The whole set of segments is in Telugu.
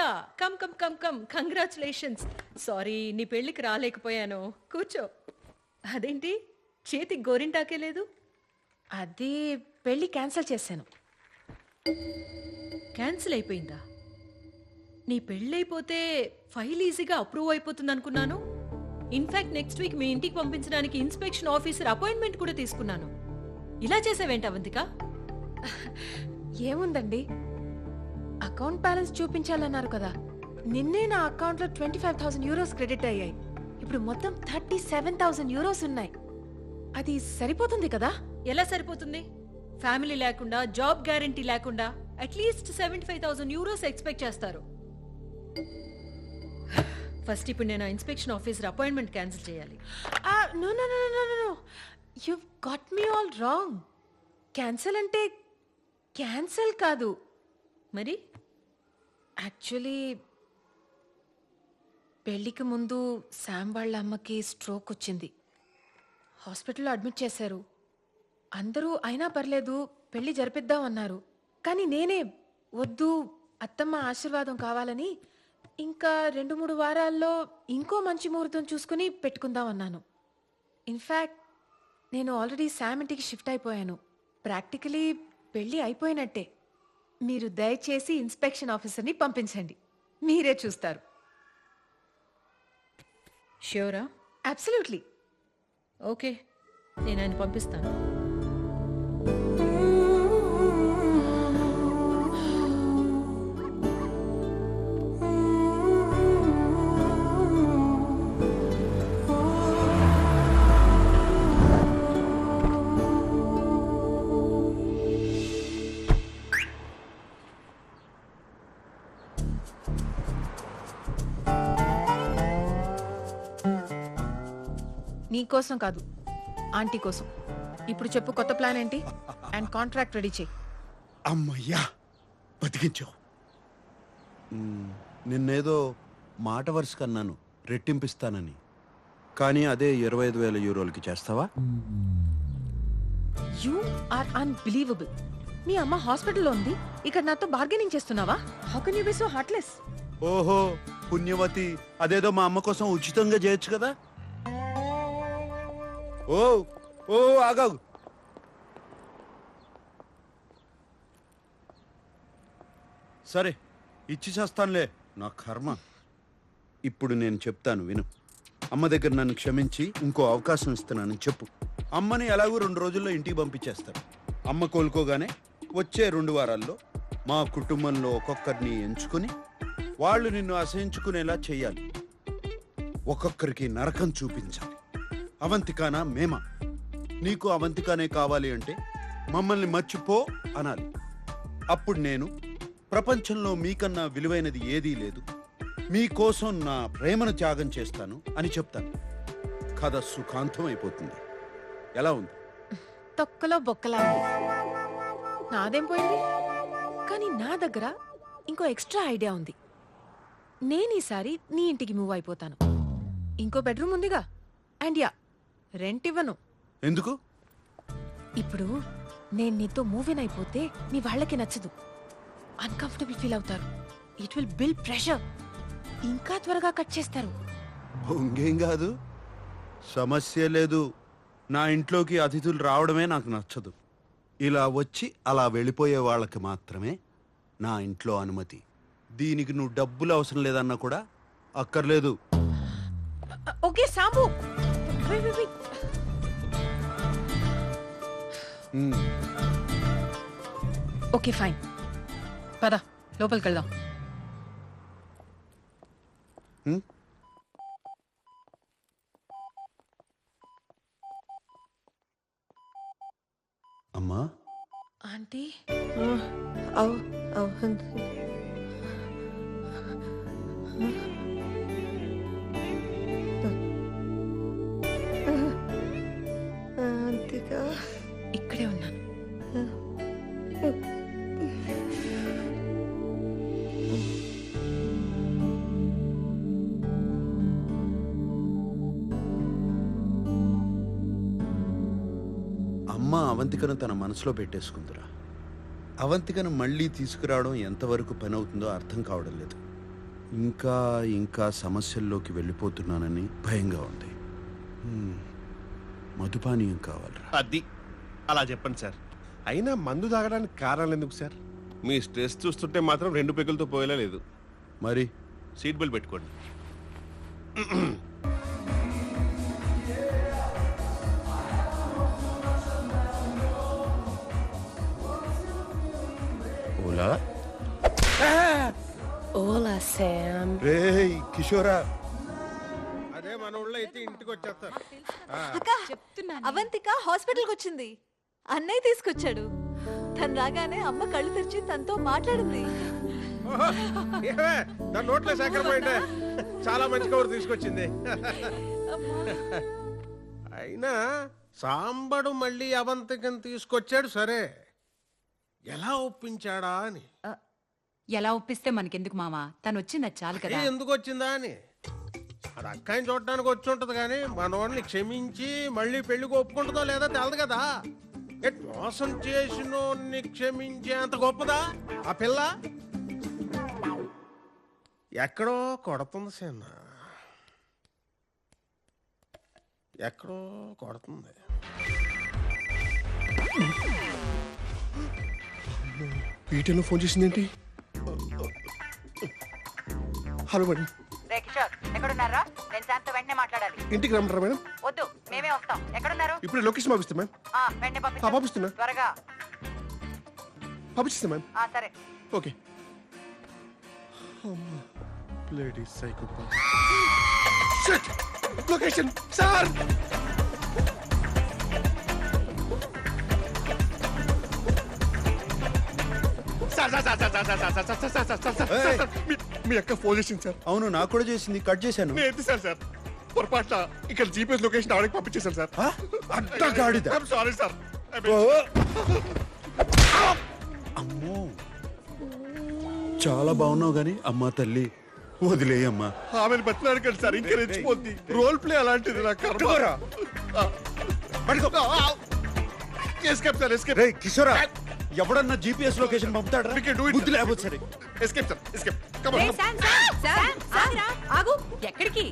Avantika come come come come congratulations sorry నీ పెళ్ళికి రాలేకపోయాను. కూర్చో. అదేంటి? చేతికి గోరింటాకే లేదు? అది పెళ్ళి క్యాన్సిల్ చేశాను. క్యాన్సిల్ అయిపోయిందా? నీ పెళ్ళైపోతే ఫైల్ ఈజీగా అప్రూవ్ అయిపోతుంది అనుకున్నాను ఇన్ఫాక్ట్ నెక్స్ట్ వీక్ మీ ఇంటికి పంపించడానికి ఇన్స్పెక్షన్ ఆఫీసర్ అపాయింట్మెంట్ కూడా తీసుకున్నాను. ఇలా చేసావేంటి అవంతిక? ఏముందండి? అకౌంట్ బ్యాలెన్స్ చూపించాలన్నారు కదా. నిన్నే నా అకౌంట్లో twenty five thousand euros credit అయ్యాయి. ఇప్పుడు మొత్తం థర్టీ సెవెన్ థౌసండ్ యూరోస్ ఉన్నాయి. అది సరిపోతుంది కదా? ఎలా సరిపోతుంది? ఫ్యామిలీ లేకుండా జాబ్ గ్యారంటీ లేకుండా at least seventy five thousand euros expect చేస్తారు. ఫస్ట్ ఇప్పుడు నేను ఇన్స్పెక్షన్ ఆఫీసర్ అపాయింట్మెంట్ క్యాన్సిల్ చేయాలి. No no no no no no. You got me all wrong cancel అంటే క్యాన్సిల్ కాదు. మరి? యాక్చువల్లీ పెళ్ళికి ముందు శామ్ వాళ్ళ అమ్మకి స్ట్రోక్ వచ్చింది. హాస్పిటల్లో అడ్మిట్ చేశారు. అందరూ అయినా పర్లేదు పెళ్ళి జరిపిద్దాం అన్నారు. కానీ నేనే వద్దు అత్తమ్మ ఆశీర్వాదం కావాలని ఇంకా రెండు మూడు వారాల్లో ఇంకో మంచి ముహూర్తం చూసుకుని పెట్టుకుందాం అన్నాను. ఇన్ఫ్యాక్ట్ నేను ఆల్రెడీ శామ్ ఇంటికి షిఫ్ట్ అయిపోయాను. ప్రాక్టికలీ పెళ్ళి అయిపోయినట్టే. మీరు దయచేసి ఇన్స్పెక్షన్ ఆఫీసర్ని పంపించండి. మీరే చూస్తారు. ష్యూరా అబ్సల్యూట్లీ ఓకే నేను ఆయన పంపిస్తాను. నీ కోసం కాదు ఆంటీ కోసం. ఇప్పుడు చెప్పు కొత్త ప్లాన్ ఏంటి? అండ్ కాంట్రాక్ట్ రెడీ చేయి. అమ్మయ్యా బతికించావు నిన్నేదో మాట వరుస కన్నాను రెట్టింపిస్తానని. కానీ అదే ఇరవై ఐదు వేల యూరోలకి చేస్తావా? యూ ఆర్ అన్బిలీవబుల్ మీ అమ్మ హాస్పిటల్లో ఉంది. ఇక్కడ నాతో బార్గెనింగ్ చేస్తున్నావా? How can you be so heartless ఓహో పుణ్యవతి అదేదో మా అమ్మ కోసం ఉచితంగా చేయొచ్చు కదా? ఓ ఓ ఆగాగు. సరే ఇచ్చి చేస్తానులే. నా కర్మ. ఇప్పుడు నేను చెప్తాను విను. అమ్మ దగ్గర నన్ను క్షమించి ఇంకో అవకాశం ఇస్తున్నానని చెప్పు. అమ్మని ఎలాగో రెండు రోజుల్లో ఇంటికి పంపించేస్తారు. అమ్మ కోలుకోగానే వచ్చే రెండు వారాల్లో మా కుటుంబంలో ఒక్కొక్కరిని ఎంచుకుని వాళ్ళు నిన్ను అసహించుకునేలా చేయాలి. ఒక్కొక్కరికి నరకం చూపించాలి. అవంతికానా మేమా? నీకు అవంతికానే కావాలి అంటే మమ్మల్ని మర్చిపో అనాలి. అప్పుడు నేను ప్రపంచంలో మీకన్నా విలువైనది ఏదీ లేదు. మీకోసం నా ప్రేమను త్యాగం చేస్తాను అని చెప్తాను. కథ సుఖాంతం అయిపోతుంది. ఎలా ఉంది? తొక్కలో బొక్కలా ఉంది. నాదేం పోయింది? కానీ నా దగ్గర ఇంకో ఎక్స్ట్రా ఐడియా ఉంది. నేను ఈసారి నీ ఇంటికి మూవ్ అయిపోతాను. ఇంకో బెడ్రూమ్ ఉందిగా. అండ్ యా రెంట్ ఇవ్వను ఎందుకు? ఇప్పుడు నేను నీతో మూవీన్ అయిపోతే నీ వాళ్ళకి నచ్చదు. అన్కంఫర్టబుల్ ఫీల్ అవుతారు. ఇట్ విల్ బిల్ ప్రెషర్ ఇంకా త్వరగా కట్ చేస్తారు. ఇంకేం కాదు. సమస్య లేదు. నా ఇంట్లోకి అతిథులు రావడమే నాకు నచ్చదు. ఇలా వచ్చి అలా వెళ్ళిపోయే వాళ్ళకి మాత్రమే నా ఇంట్లో అనుమతి. దీనికి నువ్వు డబ్బులు అవసరం లేదన్నా కూడా అక్కర్లేదు. Okay Sambu. Wait, wait, wait. Okay fine పద లోపలికి వెళ్దాం. ఉమ్. అమ్మా? ఆంటీ? అవు అవును అమ్మ అవంతికను తన మనసులో పెట్టేసుకుందిరా. అవంతికను మళ్ళీ తీసుకురావడం ఎంతవరకు పని అవుతుందో అర్థం కావడం లేదు. ఇంకా ఇంకా సమస్యల్లోకి వెళ్ళిపోతున్నానని భయంగా ఉంది. మధుపానీయం కావాలరా. అది అలా చెప్పండి సార్. అయినా మందు తాగడానికి కారణాలు ఎందుకు సార్? మీ స్ట్రెస్ చూస్తుంటే మాత్రం రెండు పెగులతో పోయేలా లేదు. మరి? సీట్ బెల్ట్ పెట్టుకోండి. Ola Hola, Sam. రే కిషోరా. అదే మన ఊళ్ళో అయితే ఇంటికి వచ్చేస్తారు అవంతిక హాస్పిటల్కి వచ్చింది. అన్నయ్య తీసుకొచ్చాడు. తను రాగానే అమ్మ కళ్ళు తెరిచి తనతో మాట్లాడింది. ఏమే, దాని నోట్లో సేకర పోయింటే చాలా మంచి కబురు తీసుకొచ్చింది. అయినా సాంబడు మళ్ళీ అవంతికని తీసుకొచ్చాడు సరే. ఎలా ఒప్పించాడా అని? ఎలా ఒప్పిస్తే మనకెందుకు మావా తను వచ్చింది చాలు కదా. ఏ, ఎందుకు వచ్చిందా అని? అది అక్కాయిని చూడడానికి వచ్చి ఉంటది కానీ మనోడిని క్షమించి మళ్ళీ పెళ్ళికి ఒప్పుకుంటుందో లేదా తెలదు కదా. ఎట్ మోసం చేసినోడిని క్షమించే అంత గొప్పదా? ఆ పిల్ల? ఎక్కడో కొడుతుంది సేన. ఎక్కడో కొడుతుంది. పీటీలో ఫోన్ చేసిందేంటి? Hello madam. రే కిషోర్ ఎక్కడున్నారా? నేను శాంత్ వెంటనే మాట్లాడాలి. ఇంటికి రమ్మంటారా మేడం? వద్దు మేమే వస్తాం. ఎక్కడున్నారు? ఇప్పుడు లొకేషన్ పంపిస్తా మ్యామ్ ఆ, వెంటనే ఆ, పంపించు పంపిస్తున్నా. త్వరగా. పంపిస్తా మ్యామ్ ఆ, సరే. ఓకే. లేడీ సైకోపా లొకేషన్! సార్! ఏయ్. సార్ మీ- అక్క ఫోన్ చేసింది సార్. అవును నాకు కూడా చేసింది. కట్ చేశాను. నేను ఎత్తిసాను సార్ పొరపాట్ల ఇక్కడ జీపీఎస్ లొకేషన్ ఆవిడకి పంపించేశాను సార్. ఆ? అడ్డగాడిద. సారీ సార్ ఓ! అమ్మో. చాలా బాగున్నావు గాని అమ్మా తల్లి. వదిలేయమ్మా ఆమెను బతిలాడకండి సార్ ఇంకా రెచ్చిపోద్ది. రోల్ ప్లే అలాంటిది నా పట్టుకోరా. ఎస్కేప్ సార్ ఎస్కేప్ రే కిషోరా. ఎవడన్నా జీపీఎస్ లొకేషన్ పంపుతాడా. బుద్ధి లేకపోతే సరే. Escape sir escape come on ఆగు ఎక్కడికి?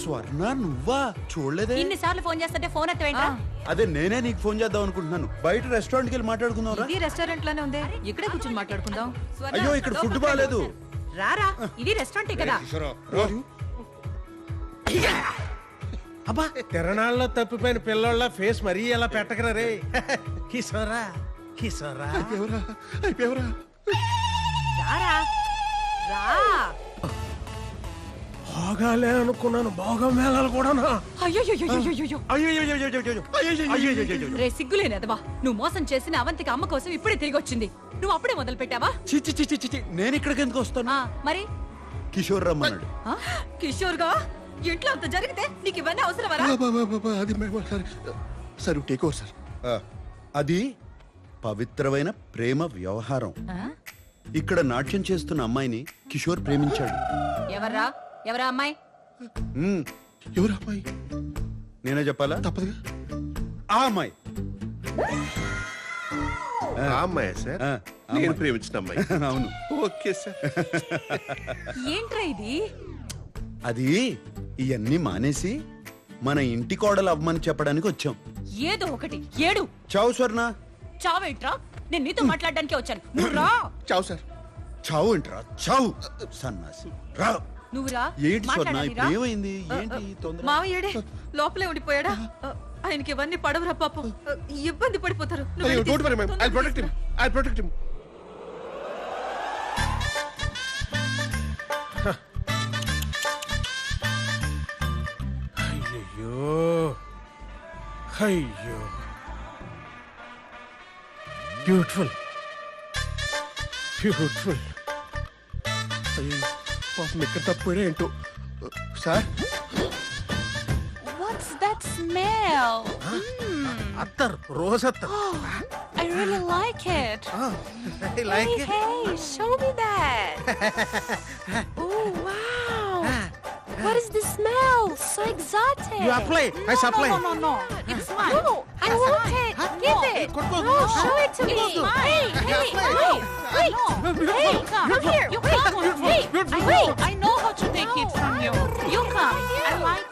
స్వర్ణ నువ్వా? చూడలేదే. ఇన్నిసార్లు ఫోన్ చేస్తుంటే ఫోన్ ఎత్తవేంట్రా? అదే నేనే నీకు ఫోన్ చేద్దాం అనుకుంటున్నాను. బయట రెస్టారెంట్కి వెళ్ళి మాట్లాడుకుందాంరా? ఇది రెస్టారెంట్లోనే ఉంది. ఇక్కడే కూర్చొని మాట్లాడుకుందాం. అయ్యో ఇక్కడ ఫుడ్ బాగాలేదు. రారా ఇది రెస్టారెంటే కదా. అబ్బా. తిరణాల్లో తప్పిపోయిన పిల్లోళ్ళ ఫేస్ మరీ ఎలా పెట్టకరా రే? కిషోరా కిషోరా అయిపోయావరా అయిపోయావరా. రారా? రా. బాగాలే అనుకున్నాను బాగా మేళాలు కూడానా. అయ్యో రే సిగ్గులేని అదవా నువ్వు మోసం చేసిన అవంతికి అమ్మ కోసం ఇప్పుడే తిరిగి వచ్చింది నువ్వు అప్పుడే మొదలు పెట్టావా చిచ్చి చిచ్చి చిచ్చి నేను ఇక్కడికి ఎందుకు వస్తాను ఆ, మరి కిషోర్ రమ్మన్నాడు ఆ? కిషోర్గా ఇంట్లో అంత జరిగితే నీకు ఇవన్నీ అవసరమరా అది సరే సరే టేక్ ఓవర్ సార్ అది పవిత్రమైన ప్రేమ వ్యవహారం. ఆ? ఇక్కడ నాట్యం చేస్తున్న అమ్మాయిని కిషోర్ ప్రేమించాడు. ఎవర్రా? ఎవరా అమ్మాయి? మ్మ్. ఎవరు అమ్మాయి? నేనే చెప్పాలా? తప్పదుగా. ఆ అమ్మాయి. ఆ అమ్మాయి సార్? ఆ, ఆ నేను అమ్మాయి. ప్రేమించిన అమ్మాయి. అవును. Okay sir. ఏంట్రా ఇది? అది ఇవన్నీ మానేసి మన ఇంటి కోడలు అవ్వమని చెప్పడానికి వచ్చాం. ఏదో ఒకటి. ఏడు. చావు స్వర్ణ. చావేంట్రా నేను నీతో మాట్లాడడానికే వచ్చాను. నువ్వు రా. చావు సార్. చావు ఏంట్రా? చావు. సన్నాసి. రా. నువ్వు రా. ఏంటి స్వర్ణ? మాట్లాడాలి రా. ఇప్పుడు ఏమైంది? ఏంటి తొందర? మావయ్యడే లోపలే ఉండిపోయాడా? ఆయనకి ఇవన్నీ పడవరా పాపం. ఇబ్బంది పడిపోతారు. నువ్వు అయ్యో వెళ్ళి డోంట్ వరీ తీసుకో. Ma'am I protect him I protect him అయ్యో అయ్యో. బ్యూటిఫుల్ బ్యూటిఫుల్ అయ్యో పాపం ఎక్కడ తప్పిపోయా ఏంటో సార్ What's that smell? అత్తర్ రోజ్ అత్తర్ I really like it. Like Hey, hey, show me that. oh, wow. What is the smell? So exotic. You apply. I supply. No, no, no, no. It's mine. No, I want it. Give it. No, show it to me. Hey, hey, wait, wait, hey, come here. You come. Wait, I know how to take it from you. You come. I like